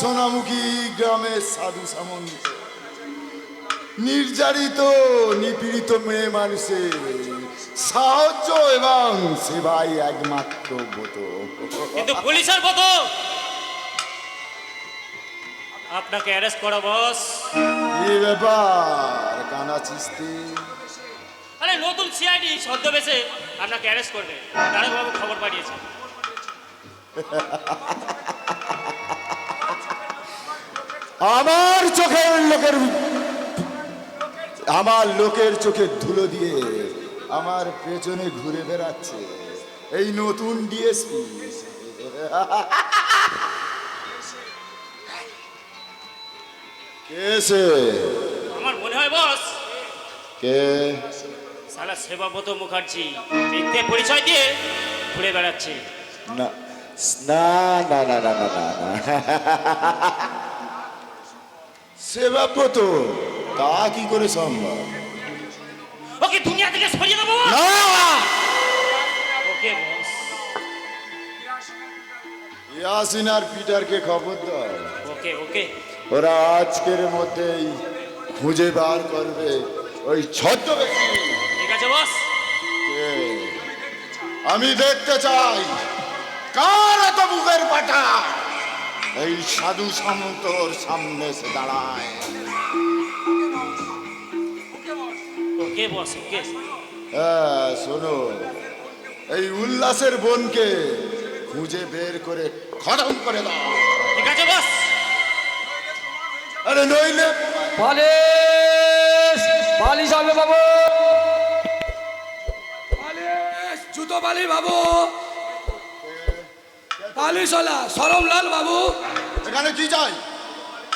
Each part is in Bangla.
সোনামুখী গ্রামের সাধু সামন্ত। নির্যাতিত নিপীড়িত মেয়ে মানুষের সাহায্য এবং সেবাই একমাত্র ব্রত। কিন্তু পুলিশের মতো আপনাকে অ্যারেস্ট করা বস কি ব্যাপার কানা চিস্তি। আরে নতুন সিআইডি ছদ্মবেশে আপনাকে অ্যারেস্ট করবে। দারোগাবু খবর পাঠিয়েছে আমার চোখের লোকের আমার লোকের চোখে ধুলো দিয়ে আমার পেছনে ঘুরে বেড়াচ্ছে এই নতুন ডিএসপি কে সে? আমার মনে হয় বস। কে? সালা সেবাব্রত মুখার্জি মিথ্যে পরিচয় দিয়ে ঘুরে বেড়াচ্ছে। না না না না না না না। না সেবাব্রত তা। কি করে সম্ভব? ওকে দুনিয়া থেকে সরিয়ে দেবো? ওকে বস। ইয়াসিন আর পিটারকে খবর দাও। ওকে ওকে। ওরা আজকের মধ্যেই খুঁজে বার করবে ওই ছদ্মবেশী। ঠিক আছে বস। আমি দেখতে চাই। কার এত বুকের পাটা? এই সাধু সামন্তর সামনে এসে দাঁড়ায়। বস হ্যাঁ শোনো। এই উল্লাসের বোনকে খুঁজে বের করে খতম করে দাও। ঠিক আছে বস। আরে নইলে পালিশ পালিশ হবে বাবু। পালিশ জুতো পালি বাবু। পালিশ হলা সরমলাল বাবু। এখানে কি চাই?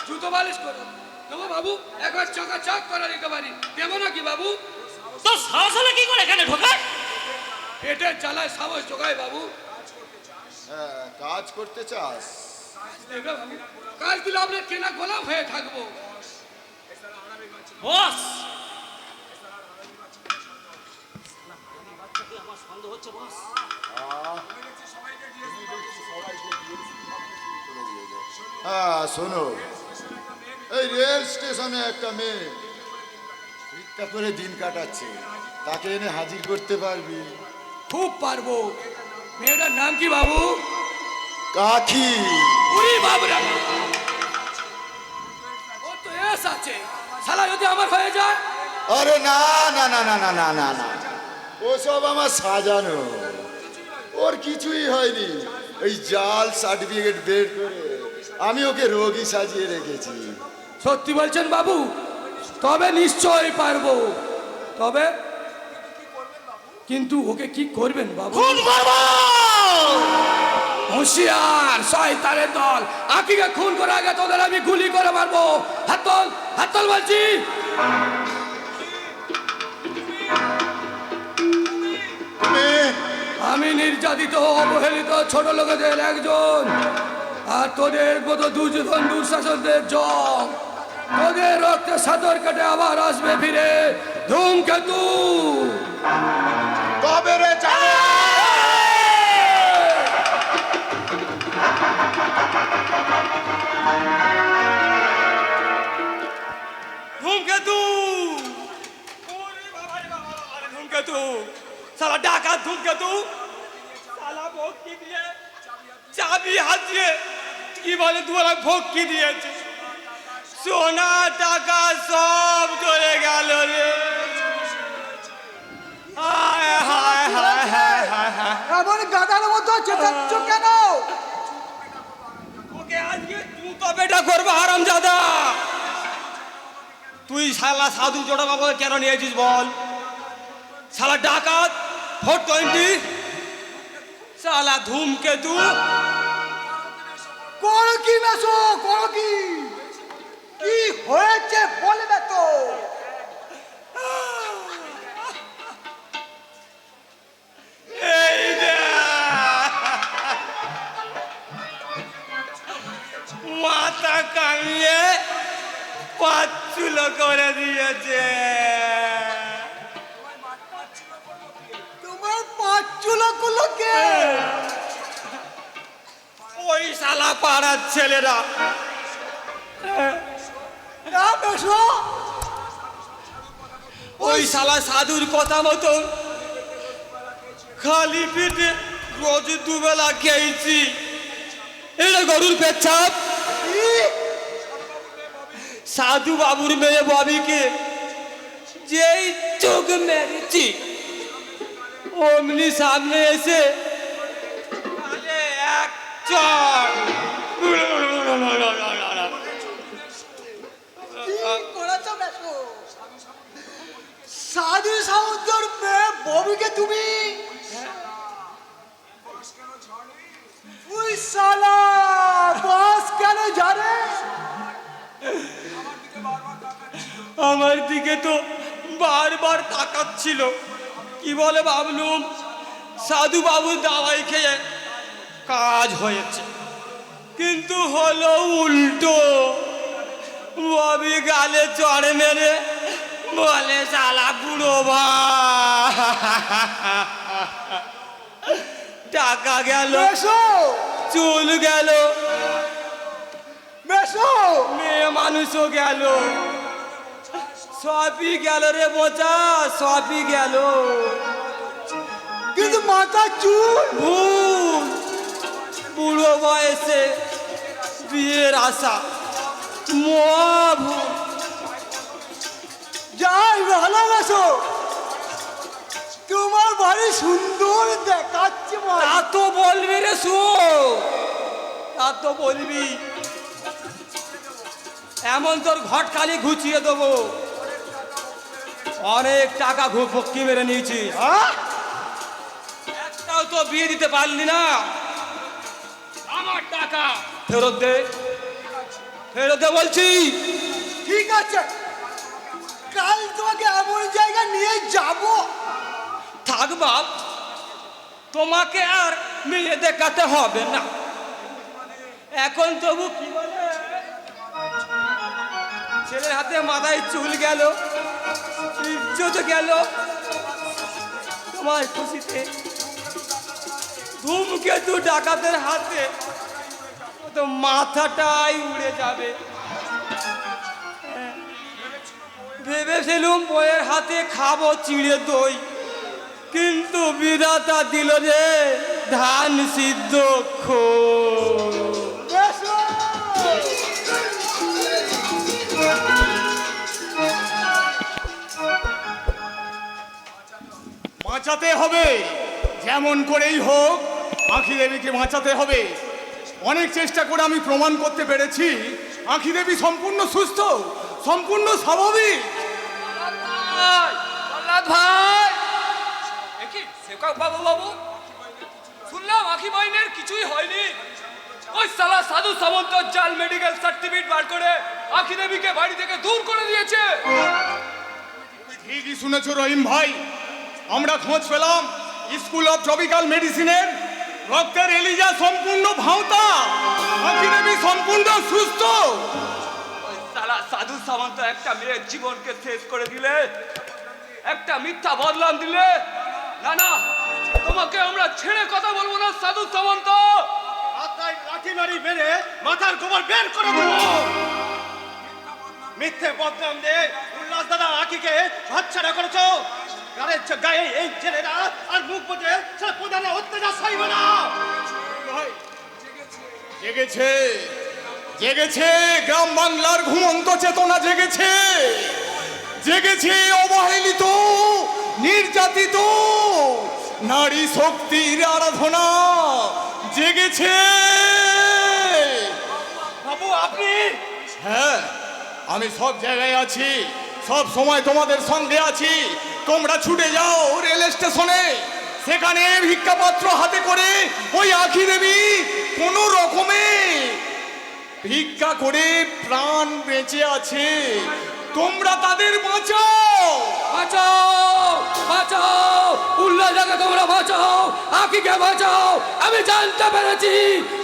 জুতো পালিশ করো। দেবো বাবু একবার চাকা চাক করে দিতে পারি। দেবো নাকি বাবু? তো সাহস হলে কি করে এখানে ঢোকায়? পেটের জ্বালায় সাহস জোগায় বাবু। হ্যাঁ, কাজ করতে চাস। কাজ দিলে আপনার কেনা গোলাম হয়ে থাকব। বস। আমার সন্দেহ হচ্ছে বস হ্যাঁ শোনো। এই রেল স্টেশনে একটা মেয়ে ভিক্ষা করে দিন কাটাচ্ছে। তাকে এনে হাজির করতে পারবি। খুব পারব। মেয়েটার নাম কি বাবু? কাকি। উরি বাবুরা ও তো এস আছে। শালা যদি আমার হয়ে যায়? আরে না না না না না না না না। ওসব আমার সাজানো। ওর কিছুই হয়নি। ওই জাল সার্টিফিকেট বের করে আমি ওকে রোগী সাজিয়ে রেখেছি। সত্যি বলছেন বাবু? তবে নিশ্চয়ই পারব। তবে? কিন্তু ওকে কি করবেন বাবু? খুন করব! হুঁশিয়ার শয়তানের দল। আকিকে খুন করার আগে তোদের আমি গুলি করে মারবো। হাতল হাতল বলছি। আমি নির্যাতিত অবহেলিত ছোট লোকেদের একজন। আর তোদের মতো দুর্যোধন, দুঃশাসনদের জম তোদের রক্তে সাঁতর কেটে আবার আসবে ফিরে ধূমকেতু। কবে রে ধূমকেতু। ধূমকেতু। সালা ডাকাত ধূমকেতু। সালা ভক্তি দিয়ে চাবি হাত দিয়ে কি বলে তোমার ভক্তি দিয়েছে। সোনা টাকা সব চলে গেল রে। হায় হায় হায় হায় হায় হায়। এমন গাদার মতো চেঁচাচ্ছ কেন? ওকে আজকে তুই তো বেটা করবে হারাম জাদা তুই শালা সাধু জোড়া বাবাকে কেন নিয়েছিস বল? শালা ডাকাত ফোর টোয়েন্টি শালা ধূমকেতু। করো কি মেসো করো কি কি হয়েছে বলবে তো মাথা কামিয়ে পাঁচুলো করে দিয়েছে। তোমার পাঁচ চুলগুলোকে ওই পাড়ার ছেলেরা। ওই শালা সাধুর কথা মতো খালি পেটে রোজ দুবেলা খেয়েছি। এটা গরুর পেচ্ছাপ? সাধু বাবুর মেয়ে ববিকে যেই চোখ মেরেছি অমনি সামনে এসে এক চড় কি করেছ মেশো সাধু সামুদ্র ববিকে তুমি? ওই সালা কেন জানে? আমার দিকে তো বারবার তাকাচ্ছিল। কি বলে ভাবলুম সাধু বাবু দাওয়াই খেয়ে কাজ হয়েছে। কিন্তু হলো উল্টো। ববি গালে চড়ে মেরে বলে শালা বুড়ো টাকা গেল চুল গেল মেয়ে মানুষও গেল। সবই গেল রে বোঝা সবই গেল। কিন্তু মাথা চুল। ভুল বুড়ো বয়সে বিয়ের আশা। ভুল যাই ভালো মেশো তোমার বাড়ি সুন্দর দেখাচ্ছে তা তো বলবি রে শো তা তো বলবি। এমন তোর ঘট খালি ঘুচিয়ে দেবো। অনেক টাকা ঘুপকি মেরে নিয়েছি। হ্যাঁ? একটাও তো বিয়ে দিতে পারলি না। আমার টাকা ফেরত দে। ফেরত দে বলছি। ঠিক আছে। কাল তোমাকে এমন জায়গা নিয়ে যাব? থাক বাপ, তোমাকে আর মেয়ে দেখাতে হবে না। এখন তবু কি বলে? ছেলের হাতে মাথায় চুল গেল, ইজ্জত গেল। তোমার খুশিতে ধূমকেতু ডাকাতের হাতে তো মাথাটাই উড়ে যাবে। ভেবেছিলুম বইয়ের হাতে খাব চিড়ে দই। কিন্তু বিধাতা দিল রে ধান সিদ্ধ বাঁচাতে হবে, যেমন করেই হোক আখি দেবীকে বাঁচাতে হবে। অনেক চেষ্টা করে আমি প্রমাণ করতে পেরেছি আখি দেবী সম্পূর্ণ সুস্থ। সম্পূর্ণ স্বাভাবিক। ভাই বাবু বাবু শুনলাম আখি মাইনের কিছুই হয়নি। ওই সালা সাধু সামন্ত জাল মেডিকেল সার্টিফিকেট বার করে আখি দেবীকে বাড়ি থেকে দূর করে দিয়েছে। ঠিকই শুনেছ রহিম ভাই আমরা খোঁজ পেলাম স্কুল অফ ট্রপিক্যাল মেডিসিনের রক্তের এলিজা সম্পূর্ণ ভাওতা। আখি দেবী সম্পূর্ণ সুস্থ। সাধু সামন্ত একটা মেয়ের জীবনকে শেষ করে দিলে একটা মিথ্যা বদলাম দিলে না না তোমাকে আমরা ছেড়ে কথা বলব না সাধু সামন্ত। মাথায় লাঠি মারি মেরে মাথার গোবর বের করে দেবো। মিথ্যে বদনাম দে উল্লাস দাদা আকিকে হাতছাড়া করেছ। গায়ের গায়ে এই ছেলেরা আর মুখ বুঝে প্রধানের অত্যাচার সইব না। জেগেছে। জেগেছে গ্রাম বাংলার ঘুমন্ত চেতনা জেগেছে। জেগেছে অবহেলিত নির্যাতিত নারী শক্তির আরাধনা জেগেছে। বাবু আপনি? হ্যাঁ আমি সব জায়গায় আছি সব সময় তোমাদের সঙ্গে আছি। তোমরা ছুটে যাও রেল স্টেশনে। সেখানে ভিক্ষাপত্র হাতে করে ওই আখি দেবী কোনো রকমে ভিক্ষা করে প্রাণ বেঁচে আছে। তোমরা তাদের বাঁচাও। বাঁচাও বাঁচাও। উল্লাসকে তোমরা বাঁচাও। আকিকে বাঁচাও। আমি জানতে পেরেছি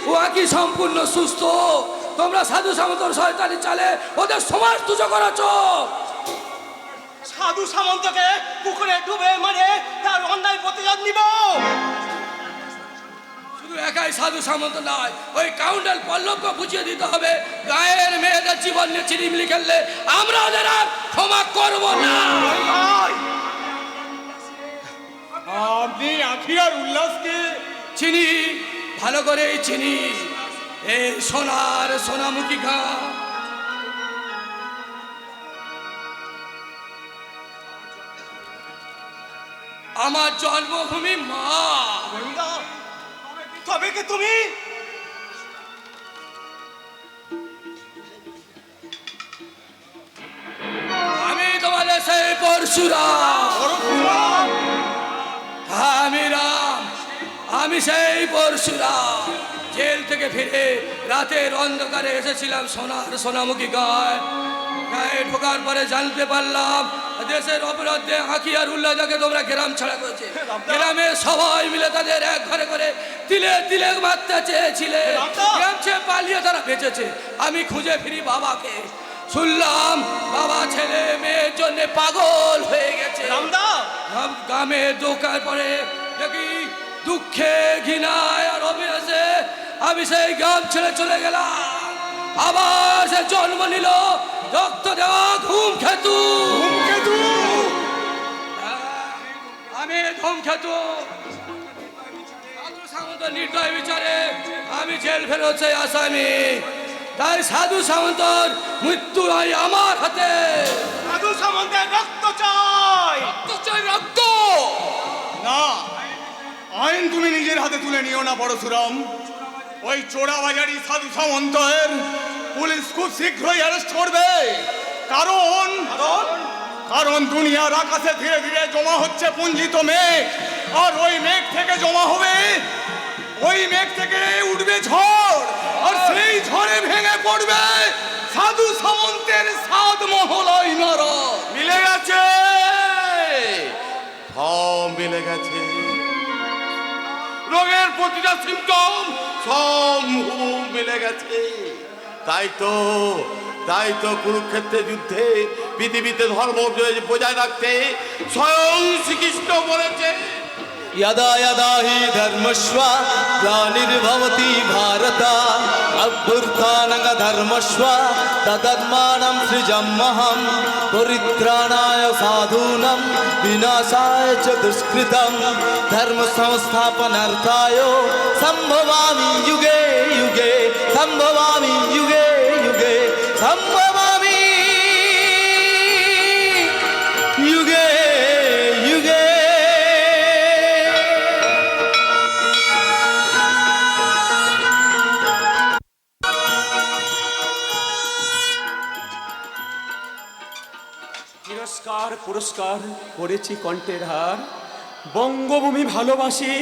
ও আকি সম্পূর্ণ সুস্থ। তোমরা সাধু সামন্তর শয়তানি চালে ওদের সমাজ তুজো করেছ সাধু সামন্তকে পুকুরে ডুবে মারে তার অন্যায় প্রতিশোধ নিব। একাই সাধু সামন্ত নয়। ওই কাউন্টার পল্লবকে বুঝিয়ে দিতে হবে গায়ের মেয়েদের জীবন নিয়ে চিনিমিলি খেললে আমরা ওদের আর ক্ষমা করব না। আপনি আখি আর উল্লাসকে চিনি? ভালো করে চিনি। এই সোনার সোনামুখী ঘা। আমার জন্মভূমি মা। তবে কি তুমি? আমি তোমাদের সেই পরশুরাম। আমি রাম। আমি সেই পরশুরাম। জেল থেকে ফিরে রাতের অন্ধকারে এসেছিলাম সোনার সোনামুখী গায়ে। গায়ে ঢোকার পরে জানতে পারলাম দেশের অপরাধে আঁকি আর উল্লাদাকে তোমরা গ্রাম ছাড়া করেছে। গ্রামে সবাই মিলে তাদের এক ঘরে করে তিলে তিলে মারতে চেয়েছিলে। গ্রাম ছেড়ে পালিয়ে তারা বেঁচেছে। আমি খুঁজে ফিরি বাবাকে। শুনলাম বাবা ছেলে মেয়ের জন্য পাগল হয়ে গেছে। গ্রামে দোকান পরে দেখি দুঃখে ঘৃণায় আর অবিনাশে আমি সেই গ্রাম ছেড়ে চলে গেলাম। আবার সে জন্ম নিল রক্ত দেওয়া ঘুম খেতু আমি ধূম খেতু সাধু সামন্ত নির্দয় বিচারে আমি জেল ফেরত আসামি। তাই সাধু সামন্তর মৃত্যু হয় আমার হাতে। সাধু সামন্তের রক্ত চাই। রক্ত চাই রক্ত। না আইন তুমি নিজের হাতে তুলে নিও না পরশুরাম ওই চোরাবাজারি সাধু সামন্তের পুলিশ খুব শীঘ্রই অ্যারেস্ট করবে। কারণ কারণ? দুনিয়ার আকাশে ধীরে ধীরে জমা হচ্ছে পুঞ্জিত মেঘ। আর ওই মেঘ থেকে জমা হবে ওই মেঘ থেকে উঠবে ঝড়। আর সেই ঝড়ে ভেঙে পড়বে সাধু সামন্তের সাত নরক মিলে গেছে। সব মিলে গেছে। রোগের প্রতিটা সিমটম সব মিলে গেছে। তাই তো তাই তো কুরুক্ষেত্রে যুদ্ধে পৃথিবীতে ধর্ম বজায় রাখতে স্বয়ং শ্রীকৃষ্ণ বলেছে यदा यदा हि धर्मस्व ग्लानिर्भवति भारत अभ्युत्थानगधर्मस्व तदर्माणं सृजमहं परित्राणाय साधूनं विनाशाय च दुष्कृतं धर्मसंस्थापनार्थाय सम्भवामि युगे युगे सम्भवामि युगे युगे सम्भवामि পুরস্কার করেছি কণ্ঠের হার। বঙ্গভূমি ভালোবাসি,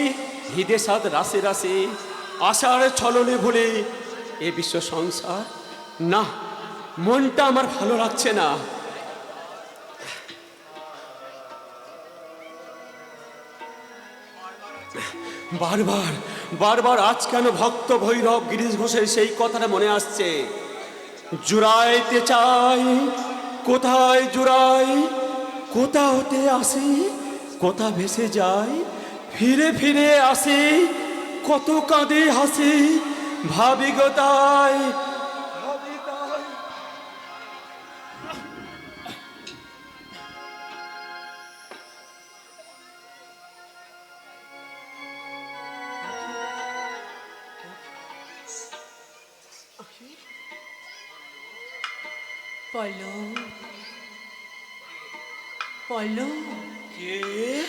হৃদে সাদ রাসে রাসে আশার ছলনে ভুলে এ বিশ্ব সংসার। না, মনটা আমার ভালো লাগছে না। বারবার বারবার আজ কেন ভক্ত ভৈরব গিরিশ ঘোষের সেই কথাটা মনে আসছে? জুড়াইতে চাই, কোথায় জুড়াই কোথা হতে আসি, কোথা ভেসে যাই, ফিরে ফিরে আসি, কত কাঁদে হাসি, ভাবি গো তাই ভাবি তাই। পল্লব কে?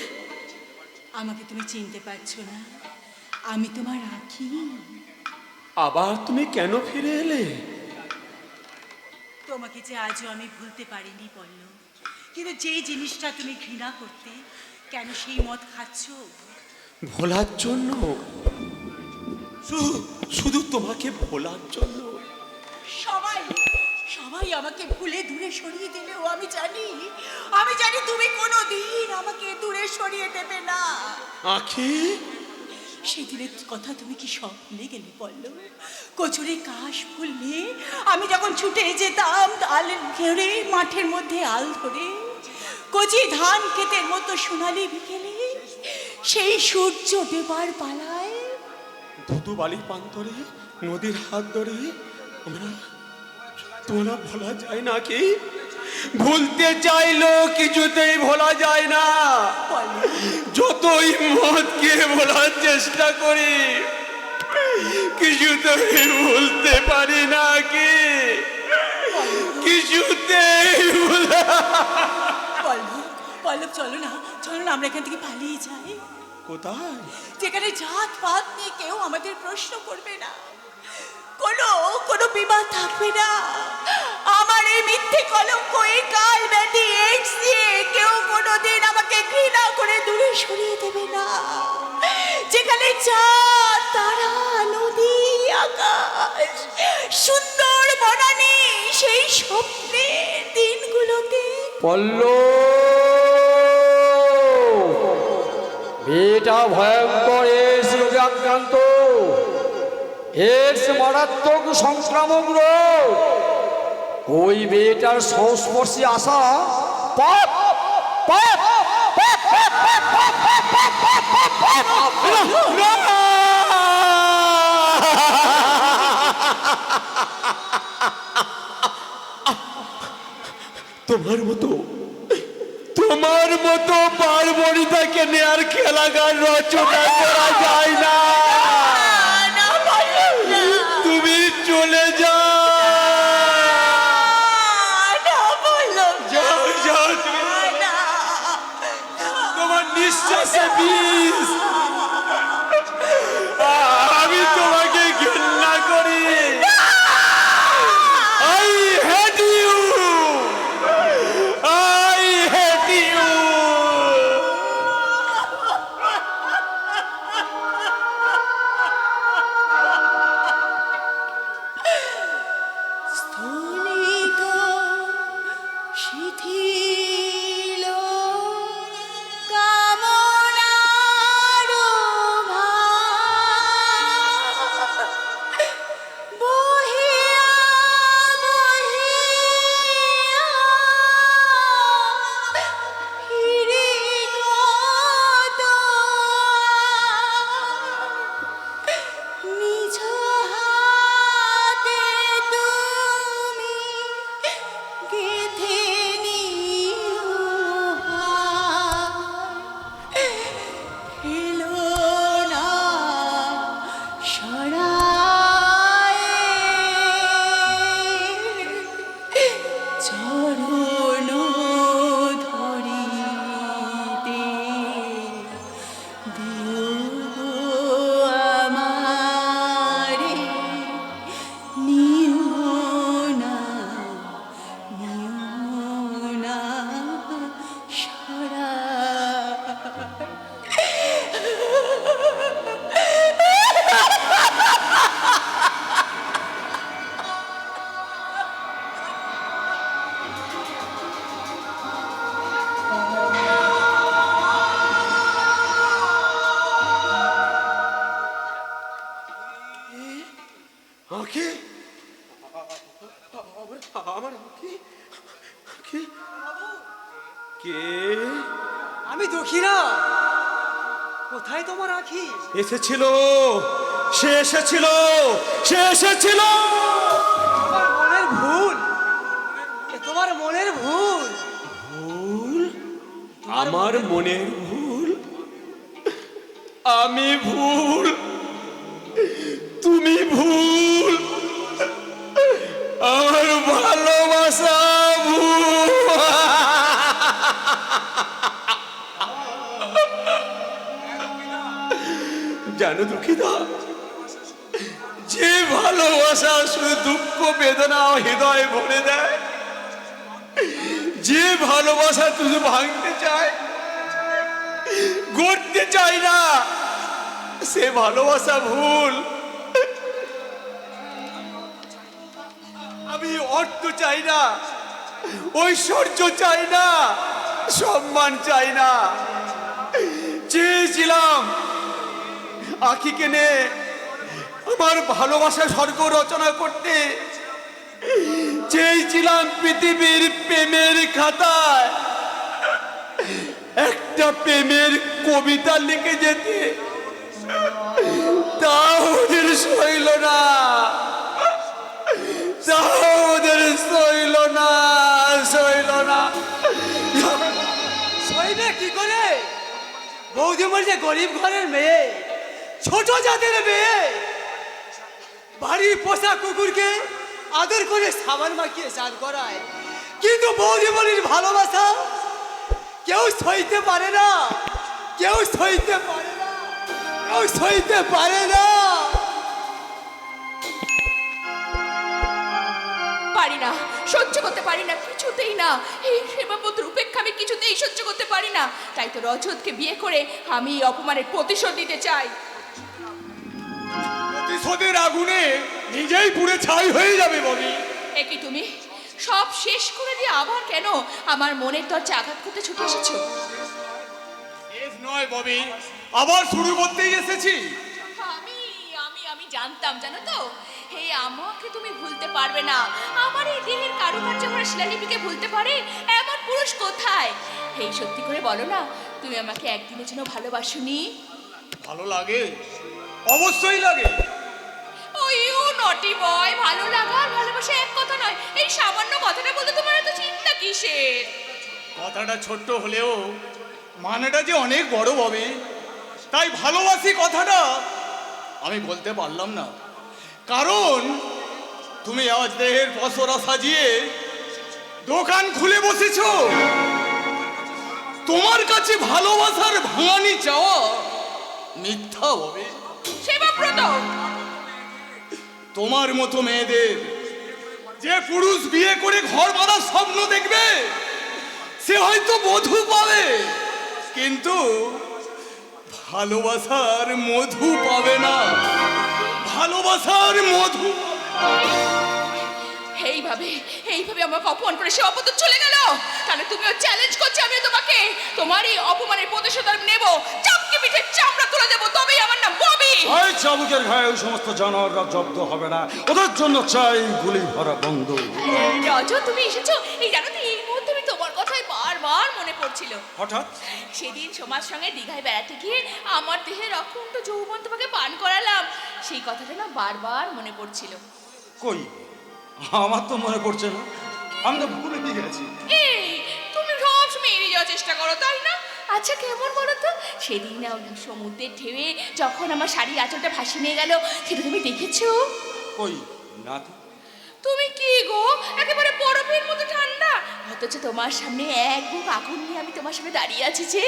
আমাকে তুমি চিনতে পারছ না। আমি তোমার আঁখি। আবার তুমি কেন ফিরে এলে? তোমাকে যে আজও আমি ভুলতে পারিনি পল্লব কিন্তু যেই জিনিসটা তুমি ঘৃণা করতে কেন সেই মদ খাচ্ছ? ভোলার জন্য। শুধু শুধু তোমাকে ভোলার জন্য। আমাকে ভুলে দূরে সরিয়ে দিলেও আমি জানি। আমি জানি তুমি কোনো দিন আমাকে দূরে সরিয়ে দেবে না। আখি? সেদিনের কথা তুমি কি সব ভুলে গেলে বলল কচুরে কাশ ফুল নিয়ে আমি যখন ছুটে যেতাম আল ঘেরে মাঠের মধ্যে আল ধরে কচি ধান ক্ষেতের মতো সোনালি বিকেলে সেই সূর্য দেবার পালায়। ধুতু বালির প্রান্তরে নদীর হাত ধরে আমরা তোরা ভোলা যায় না কি ভুলতে চাইলো কিছুতেই ভোলা যায় না। যতই মদকে ভোলার চেষ্টা করি কিছুতেই ভুলতে পারি না কি? কিছুতেই ভোলা পল্লব চলো না চলো না আমরা এখান থেকে পালিয়ে যাই। কোথায়? যেখানে জাত পাত নিয়ে কেউ আমাদের প্রশ্ন করবে না। কোনো কোনো বিবাদ থাকবে না। আমার এই মিথ্যে কলঙ্ক, এই কাল ব্যাধি এইডস দিয়ে কেউ কোনোদিন আমাকে ঘৃণা করে দূরে সরিয়ে দেবে না। যেখানে চাঁদ তারা নদী, আকাশ, সুন্দর বনানি, সেই স্বপ্নের দিনগুলোতে পল্ল মেয়েটা ভয়ঙ্কর রোগে আক্রান্ত। এডস মারাত্মক সংক্রামক রোগ ওই মেয়েটার সংস্পর্শে আসা তোমার মতো তোমার মতো পার্বণিতাকে নেয়ার খেলাগার রচনা করা যায় না এসেছিল সে এসেছিল সে এসেছিল। তোমার মনের ভুল। তোমার মনের ভুল। ভুল? আমার মনের ভুল? আমি ভুল? তুমি ভুল? জানো দুঃখিতা? যে ভালোবাসা শুধু দুঃখ, বেদনা হৃদয় ভরে দেয়, যে ভালোবাসা শুধু ভাঙতে চায়, গড়তে চায় না, সে ভালোবাসা ভুল। আমি অর্থ চাই না, ঐশ্বর্য চাই না, সম্মান চাই না। চেয়েছিলাম আখিকে নে। আমার ভালোবাসা স্বর্গ রচনা করতে চেয়েছিলাম পৃথিবীর প্রেমের খাতায়। একটা প্রেমের কবিতা লিখে যেতে। তা ওদের সইল না। তা ওদের সইল না সইল না। সইলে কি করে? বৌদি বলছে গরিব ঘরের মেয়ে। ছোট জাতের মেয়ে। বাড়ির পোষা কুকুরকে আদর করে সাবান মাখিয়ে চান করায়। কিন্তু বৌদিমণির ভালোবাসা কেউ সইতে পারে না। কেউ সইতে পারে না। কেউ সইতে পারে না। পারি না, সহ্য করতে পারি না, কিছুতেই না। এই সেবাপত্র উপেক্ষা আমি কিছুতেই সহ্য করতে পারি না। তাই তো রজতকে বিয়ে করে আমি অপমানের প্রতিশোধ নিতে চাই। প্রতিশোধের আগুনে নিজেই পুড়ে ছাই হয়ে যাবে ববি এ কি তুমি? সব শেষ করে দিয়ে আবার কেন আমার মনের দরজা আঘাত করতে ছুটে এসেছ? শেষ নয় ববি আবার শুরু করতেই এসেছি। আমি আমি আমি জানতাম জানো তো? হে আমাকে তুমি ভুলতে পারবে না। আমার এই দেহের কারুকার্য করা শিলালিপিকে ভুলতে পারে? এমন পুরুষ কোথায়? এই সত্যি করে বলো না তুমি আমাকে একদিনের জন্য ভালোবাসুনি? ভালো লাগে। অবশ্যই লাগে। ও ইউ নটি বয় ভালো লাগা আর ভালোবাসা এক কথা নয়। এই সামান্য কথাটা বলতে তোমার এত চিন্তা কিসের? কথাটা ছোট্ট হলেও মানেটা যে অনেক বড় হবে তাই ভালোবাসি কথাটা আমি বলতে পারলাম না। কারণ তুমি আজ দেহের পসরা সাজিয়ে দোকান খুলে বসেছ। তোমার কাছে ভালোবাসার ভাঙানি চাওয়া মিথ্যা হবে সেবাব্রত। তোমার মতো মেয়েদের যে পুরুষ বিয়ে করে ঘর বাঁধার স্বপ্ন দেখবে, সে হয়তো বধূ পাবে। কিন্তু ভালোবাসার মধু পাবে না। ভালোবাসার মধু এইভাবে এইভাবে আমাকে অপমান করে সে অপমান চলে গেল। তাহলে তুমিও চ্যালেঞ্জ করছ আমিও তোমাকে। তোমার এই অপমানের প্রতিশোধ আমি নেব। চাপকে পিঠে চামড়া তুলে দেবো তবেই আমার নাম ববি। ওই চাবুকের ঘায়ে ওই সমস্ত জানোয়াররা জব্দ হবে না। ওদের জন্য চাই গুলি ভরা বন্ধ। রজ তুমি এসেছ? এই জানো তো এই মুহূর্তে আমি তোমার কথাই বারবার মনে পড়ছিল। হঠাৎ? সেদিন সমাজ সঙ্গে দীঘায় বেড়াতে গিয়ে আমার দেহের অকুণ্ঠ যৌবন তোমাকে পান করালাম। সেই কথাটা না বারবার মনে পড়ছিল। কই? আমার তো মনে পড়ছে না। আমি তো ভুলে দিয়ে গেছি এই তুমি সব সময় এড়িয়ে যাওয়ার চেষ্টা করো তাই না? আচ্ছা কেমন বলো তো? সেদিন না ওই সমুদ্রের ঢেউয়ে যখন আমার শাড়ির আঁচলটা ভাসিয়ে নিয়ে গেল সেটা তুমি দেখেছ? কই? না তো। তুমি কি গো? একেবারে বরফের মতো ঠান্ডা। অথচ তোমার সামনে এক বুক আগুন নিয়ে আমি তোমার সামনে দাঁড়িয়ে আছি যে।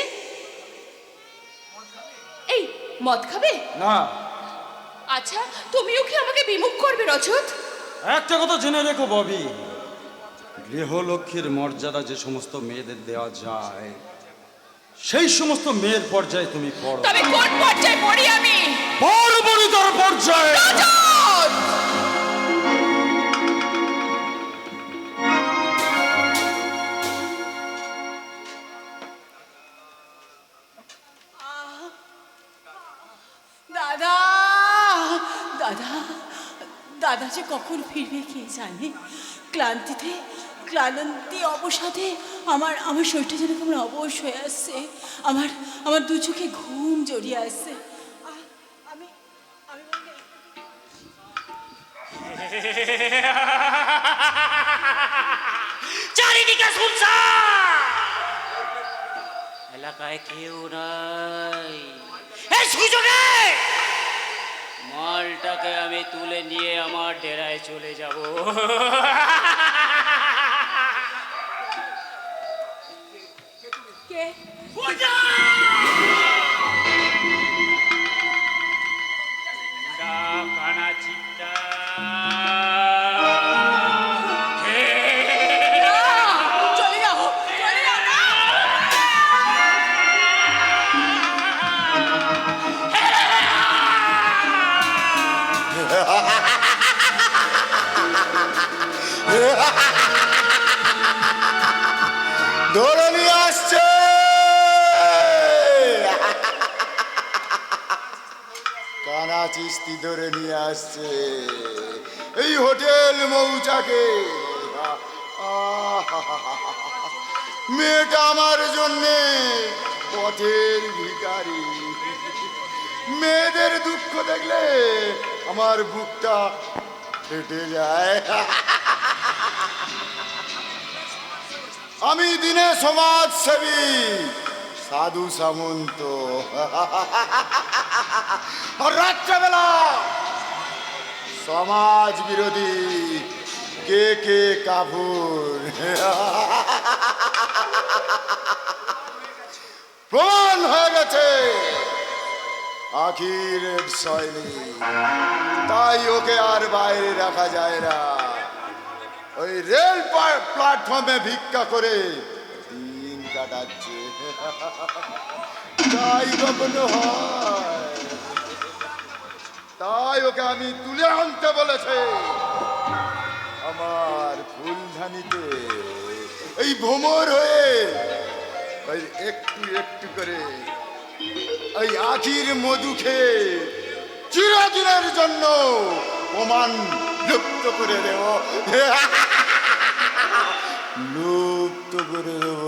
এই মদ খাবে? না। আচ্ছা তুমিও কি আমাকে বিমুখ করবে রজত? একটা কথা জেনে রেখো ববি। গৃহলক্ষ্মীর মর্যাদা যে সমস্ত মেয়েদের দেওয়া যায় সেই সমস্ত মেয়ের পর্যায়ে তুমি পড়ো। তবে কোন পর্যায়ে পড়ি আমি? বড় পর্যায়ে। রজত দাদা কখন ফিরবে কে জানে? ক্লান্তিতে ক্লান্তি অবসাদে আমার আমার শরীরটা যেন কেমন অবশ হয়ে আসছে। আমার আমার দু চোখে ঘুম জড়িয়ে আসছে। চারিদিকে শুনছা এলাকায় কেউ নাই। এই সুযোগে মালটাকে আমি তুলে নিয়ে আমার ডেরায় চলে যাব। কে? কানা চিস্তি ধরে নিয়ে আসছে। এই হোটেল মৌচাকে। মেয়েটা আমার জন্যে পথের ভিখারি। মেয়েদের দুঃখ দেখলে আমার বুকটা ফেটে যায়। আমি দিনে সমাজ সেবী সাধু সামন্ত। রাত্রেবেলা সমাজ বিরোধী কে কে কাপুর প্রমাণ হয়ে গেছে, আখির শৈলী তাই ওকে আর বাইরে রাখা যায় না। ওই রেল প্ল্যাটফর্মে ভিক্ষা করে দিন কাটাচ্ছে। তাই কখনো হয়। তাই ওকে আমি তুলে আনতে বলেছে। আমার ফুলধানিতে এই ভ্রমর হয়ে ওই একটু একটু করে ওই আখির মধু খেয়ে জন্য প্রমাণ লুপ্ত করে দেব। লুপ্ত করে দেব।